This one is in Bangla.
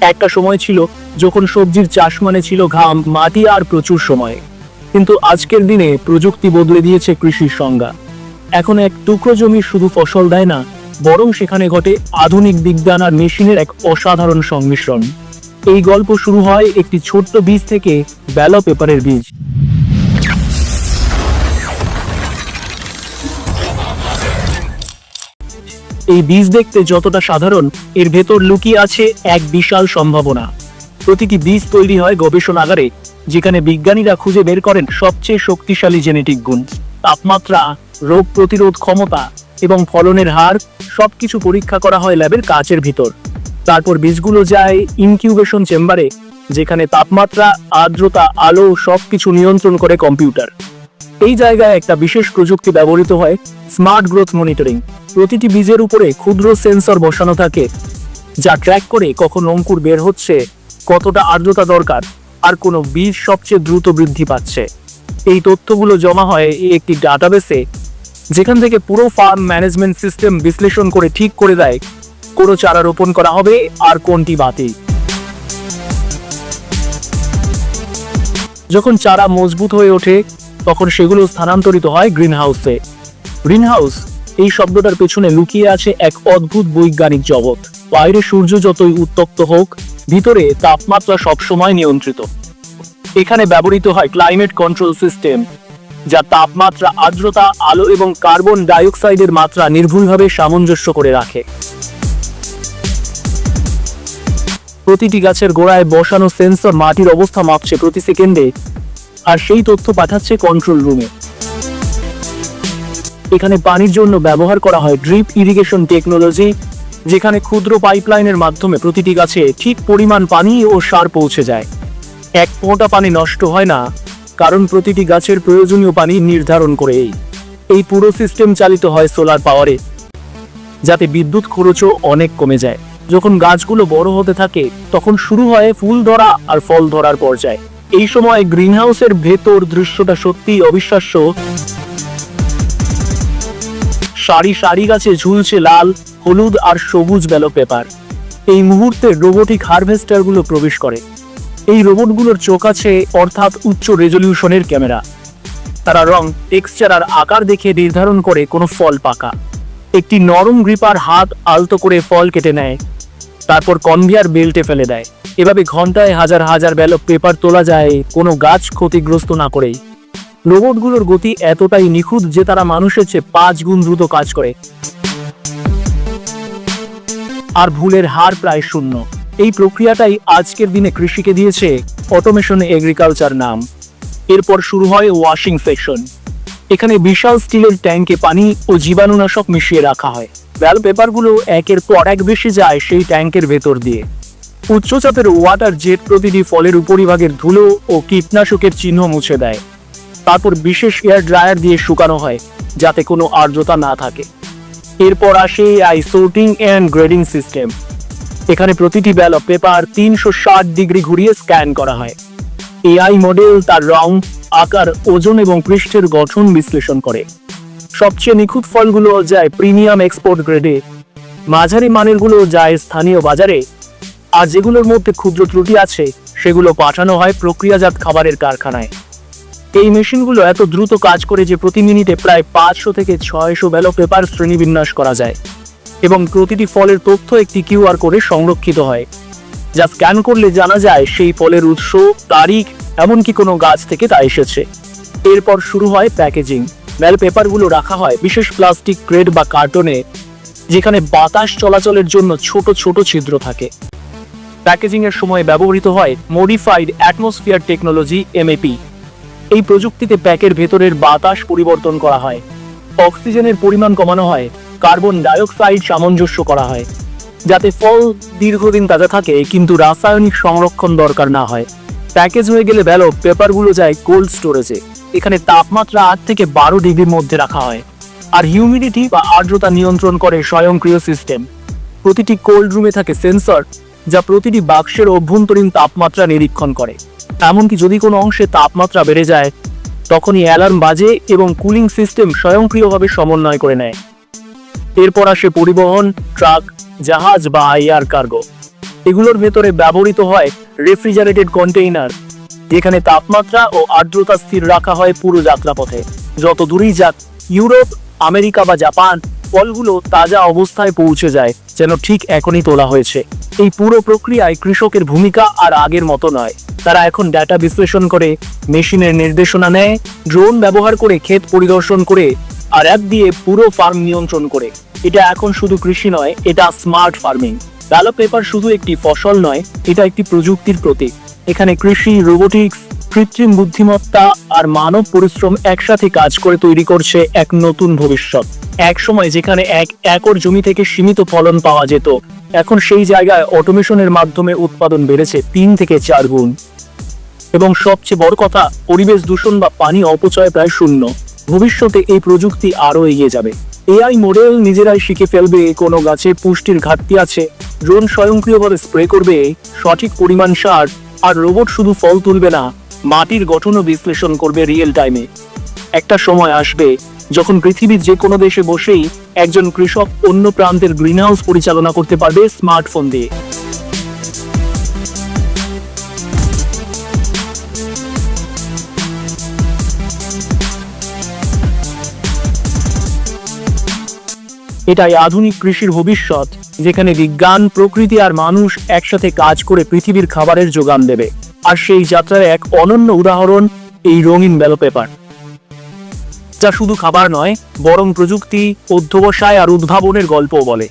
একটা সময় ছিল যখন সবজির চাষ মানে ছিল ঘাম, মাটি আর প্রচুর সময়। কিন্তু আজকের দিনে প্রযুক্তি বদলে দিয়েছে কৃষির সংজ্ঞা। এখন এক টুকরো জমি শুধু ফসল দেয় না, বরং সেখানে ঘটে আধুনিক বিজ্ঞান আর মেশিনের এক অসাধারণ সংমিশ্রণ। এই গল্প শুরু হয় একটি ছোট্ট বীজ থেকে ব্যালো পেপারের বীজ। এই বীজ দেখতে যতটা সাধারণ, এর ভেতর লুকিয়ে আছে এক বিশাল সম্ভাবনা। প্রতিটি বীজ তৈরি হয় গবেষণাগারে যেখানে বিজ্ঞানীরা খুঁজে বের করেন সবচেয়ে শক্তিশালী জেনেটিক গুণ। তাপমাত্রা, রোগ প্রতিরোধ ক্ষমতা এবং ফলনের হার সবকিছু পরীক্ষা করা হয় ল্যাবের কাচের ভিতর। তারপর বীজগুলো যায় ইনকিউবেশন চেম্বারে, যেখানে তাপমাত্রা, আর্দ্রতা, আলো সবকিছু নিয়ন্ত্রণ করে কম্পিউটার। এই জায়গায় একটা বিশেষ প্রযুক্তি ব্যবহৃত হয় স্মার্ট গ্রোথ মনিটরিং প্রতিটি বীজের উপরে ক্ষুদ্র সেন্সর বসানো থাকে, যা ট্র্যাক করে কখন অঙ্কুর বের হচ্ছে, কতটা আর্দ্রতা দরকার, আর কোনো বীজ সবচেয়ে দ্রুত বৃদ্ধি পাচ্ছে। এই তথ্যগুলো জমা হয় এই একটি ডাটাবেসে যেখান থেকে পুরো ফার্ম ম্যানেজমেন্ট সিস্টেম বিশ্লেষণ করে ঠিক করে দেয়, কোনো চারা রোপণ করা হবে আর কোনটি বাতিল যখন চারা মজবুত হয়ে ওঠে তখন সেগুলো স্থানান্তরিত হয় গ্রিন হাউসে গ্রিন হাউস এই শব্দটার পেছনে লুকিয়ে আছে এক অদ্ভুত বৈজ্ঞানিক জগৎ। বাইরে সূর্য যতই উত্তপ্ত হোক, ভিতরে তাপমাত্রা সবসময় নিয়ন্ত্রিত। এখানে ব্যবহৃত হয় ক্লাইমেট কন্ট্রোল সিস্টেম, যা তাপমাত্রা, আর্দ্রতা, আলো এবং কার্বন ডাইঅক্সাইডের মাত্রা নির্ভুলভাবে সামঞ্জস্য করে রাখে। প্রতিটি গাছের গোড়ায় বসানো সেন্সর মাটির অবস্থা মাপছে প্রতি সেকেন্ডে আর সেই তথ্য পাঠাচ্ছে কন্ট্রোল রুমে এখানে পানির জন্য ব্যবহার করা হয় ড্রিপ ইরিগেশন টেকনোলজি যেখানে ক্ষুদ্র পাইপলাইনের মাধ্যমে প্রতিটি গাছে ঠিক পরিমাণ পানি ও সার পৌঁছে যায়। এক ফোঁটা পানি নষ্ট হয় না, কারণ প্রতিটি গাছের প্রয়োজনীয় পানি নির্ধারণ করে এই। এই পুরো সিস্টেম চালিত হয় সোলার পাওয়ারে যাতে বিদ্যুৎ খরচও অনেক কমে যায়। যখন গাছগুলো বড় হতে থাকে, তখন শুরু হয় ফুল ধরা আর ফল ধরার পর্যায়ে। এই সময় গ্রিনহাউসের ভেতর দৃশ্যটা সত্যিই অবিশ্বাস্য। সারি সারি গাছে ঝুলছে লাল, হলুদ আর সবুজ বেলো পেপার। এই মুহূর্তে রোবোটিক হারভেস্টারগুলো প্রবেশ করে। এই রোবটগুলোর চোখ আছে অর্থাৎ উচ্চ রেজলিউশনের ক্যামেরা। তারা রং, টেক্সচার আর আকার দেখে নির্ধারণ করে কোনো ফল পাকা। একটি নরম গ্রিপার হাত আলতো করে ফল কেটে নেয়। তারপর কনভিয়ার বেল্টে ফেলে দেয়। এভাবে ঘন্টায় হাজার হাজার ব্যালো পেপার তোলা যায়, কোনো গাছ ক্ষতিগ্রস্ত না করেই। রোবটগুলোর গতি এতটাই নিখুঁত যে তারা মানুষের চেয়ে পাঁচ গুণ দ্রুত কাজ করে। আর ভুলের হার প্রায় শূন্য। এই প্রক্রিয়াটাই আজকের দিনে কৃষিকে দিয়েছে অটোমেশন এগ্রিকালচার নাম। এরপর শুরু হয় ওয়াশিং সেকশন। এখানে বিশাল স্টিলের ট্যাঙ্কে পানি ও জীবাণুনাশক মিশিয়ে রাখা হয়। ব্যাল পেপারগুলো একের পর এক বেশি যায় সেই ট্যাঙ্কের ভেতর দিয়ে। উচ্চচাপের ওয়াটার জেট প্রতিটি ফলের উপরিভাগের ধুলো ও কীটনাশকের চিহ্ন মুছে দেয়। তারপর বিশেষ এয়ার ড্রায়ার দিয়ে শুকানো হয়, যাতে কোনো আর্দ্রতা না থাকে। এরপর আসে I sorting and grading system এখানে প্রতিটি ব্যালট পেপার তিনশো ষাট ডিগ্রি ঘুরিয়ে স্ক্যান করা হয়। এআই মডেল তার রং, আকার, ওজন এবং পৃষ্ঠের গঠন বিশ্লেষণ করে। সবচেয়ে নিখুঁত ফলগুলো যায় প্রিমিয়াম এক্সপোর্ট গ্রেডে মাঝারি মানেরগুলো যায় স্থানীয় বাজারে। আর যেগুলোর মধ্যে ক্ষুদ্র ত্রুটি আছে, সেগুলো পাঠানো হয় প্রক্রিয়াজাত খাবারের কারখানায়। এই মেশিনগুলো এত দ্রুত কাজ করে যে প্রতি মিনিটে প্রায় পাঁচশো থেকে ছয়শো ব্যালো পেপার শ্রেণীবিন্যাস করা যায় এবং প্রতিটি ফলের তথ্য একটি কিউআর কোডে সংরক্ষিত হয়, যা স্ক্যান করলে জানা যায় সেই ফলের উৎস, তারিখ, এমনকি কোনো গাছ থেকে তা এসেছে। এরপর শুরু হয় প্যাকেজিং। ব্যাল পেপারগুলো রাখা হয় বিশেষ প্লাস্টিক ক্রেড বা কার্টনে, যেখানে বাতাস চলাচলের জন্য ছোট ছোট ছিদ্র থাকে। প্যাকেজিং এর সময় ব্যবহৃত হয় মডিফাইড অ্যাটমসফিয়ার টেকনোলজি এমএপি এই প্রযুক্তিতে প্যাকের ভেতরের বাতাস পরিবর্তন করা হয়। অক্সিজেনের পরিমাণ কমানো হয়, কার্বন ডাইঅক্সাইড সামঞ্জস্য করা হয়, যাতে ফল দীর্ঘদিন তাজা থাকে কিন্তু রাসায়নিক সংরক্ষণ দরকার না হয়। প্যাকেজ হয়ে গেলে বেলো পেপারগুলো যায় কোল্ড স্টোরেজে, এখানে তাপমাত্রা আট থেকে বারো ডিগ্রির মধ্যে রাখা হয়, আর হিউমিডিটি বা আর্দ্রতা নিয়ন্ত্রণ করে স্বয়ংক্রিয় সিস্টেম। প্রতিটি কোল্ড রুমে থাকে সেন্সর যা প্রতিটি বাক্সের অভ্যন্তরীণ তাপমাত্রা নিরীক্ষণ করে। এমনকি যদি কোনো অংশে তাপমাত্রা বেড়ে যায়, তখনই অ্যালার্ম বাজে এবং কুলিং সিস্টেম স্বয়ংক্রিয়ভাবে সমন্বয় করে নেয়। এরপর আসে পরিবহন, ট্রাক, জাহাজ বা আইয়ার কার্গো। এগুলোর ভেতরে ব্যবহৃত হয় রেফ্রিজারেটেড কন্টেইনার, যেখানে তাপমাত্রা ও আর্দ্রতা স্থির রাখা হয় পুরো যাত্রাপথে। যত দূরেই যাক, ইউরোপ, আমেরিকা বা জাপান ফলগুলো তাজা অবস্থায় পৌঁছে যায়, যেন ঠিক এখনই তোলা হয়েছে। এই পুরো প্রক্রিয়ায় কৃষকের ভূমিকা আর আগের মতো নয়। তারা এখন ডাটা বিশ্লেষণ করে, মেশিনের নির্দেশনা নেয় ড্রোন ব্যবহার করে ক্ষেত পরিদর্শন করে, আর অ্যাপ দিয়ে পুরো ফার্ম নিয়ন্ত্রণ করে। এটা এখন শুধু কৃষি নয়, এটা স্মার্ট ফার্মিং ডালো পেপার শুধু একটি ফসল নয়, এটা একটি প্রযুক্তির প্রতীক। এখানে কৃষি রোবোটিক্স কৃত্রিম বুদ্ধিমত্তা আর মানব পরিশ্রম একসাথে কাজ করে তৈরি করছে এক নতুন ভবিষ্যৎ। এক সময় যেখানে এক একর জমি থেকে সীমিত ফলন পাওয়া যেত, এখন সেই জায়গায় অটোমেশনের মাধ্যমে উৎপাদন বেড়েছে তিন থেকে চার গুণ। এবং সবচেয়ে বড় কথা, পরিবেশ দূষণ বা পানি অপচয় প্রায় শূন্য। ভবিষ্যতে এই প্রযুক্তি আরও এগিয়ে যাবে। এআই মডেল নিজেরাই শিখে ফেলবে, কোনো গাছে পুষ্টির ঘাটতি আছে, ড্রোন স্বয়ংক্রিয়ভাবে স্প্রে করবে, সঠিক পরিমাণ সার, আর রোবট শুধু ফল তুলবে না মাটির গঠনও বিশ্লেষণ করবে রিয়েল টাইমে একটা সময় আসবে যখন পৃথিবীর যে কোনো দেশে বসেই একজন কৃষক অন্য প্রান্তের গ্রিনহাউস পরিচালনা করতে পারবে স্মার্টফোন দিয়ে। এটাই আধুনিক কৃষির ভবিষ্যৎ, যেখানে বিজ্ঞান, প্রকৃতি আর মানুষ একসাথে কাজ করে পৃথিবীর খাবারের যোগান দেবে। আর সেই যাত্রার এক অনন্য উদাহরণ এই রঙিন ব্যালো পেপার। যা শুধু খাবার নয়, বরং প্রযুক্তি, অধ্যবসায় আর উদ্ভাবনের গল্পও বলে।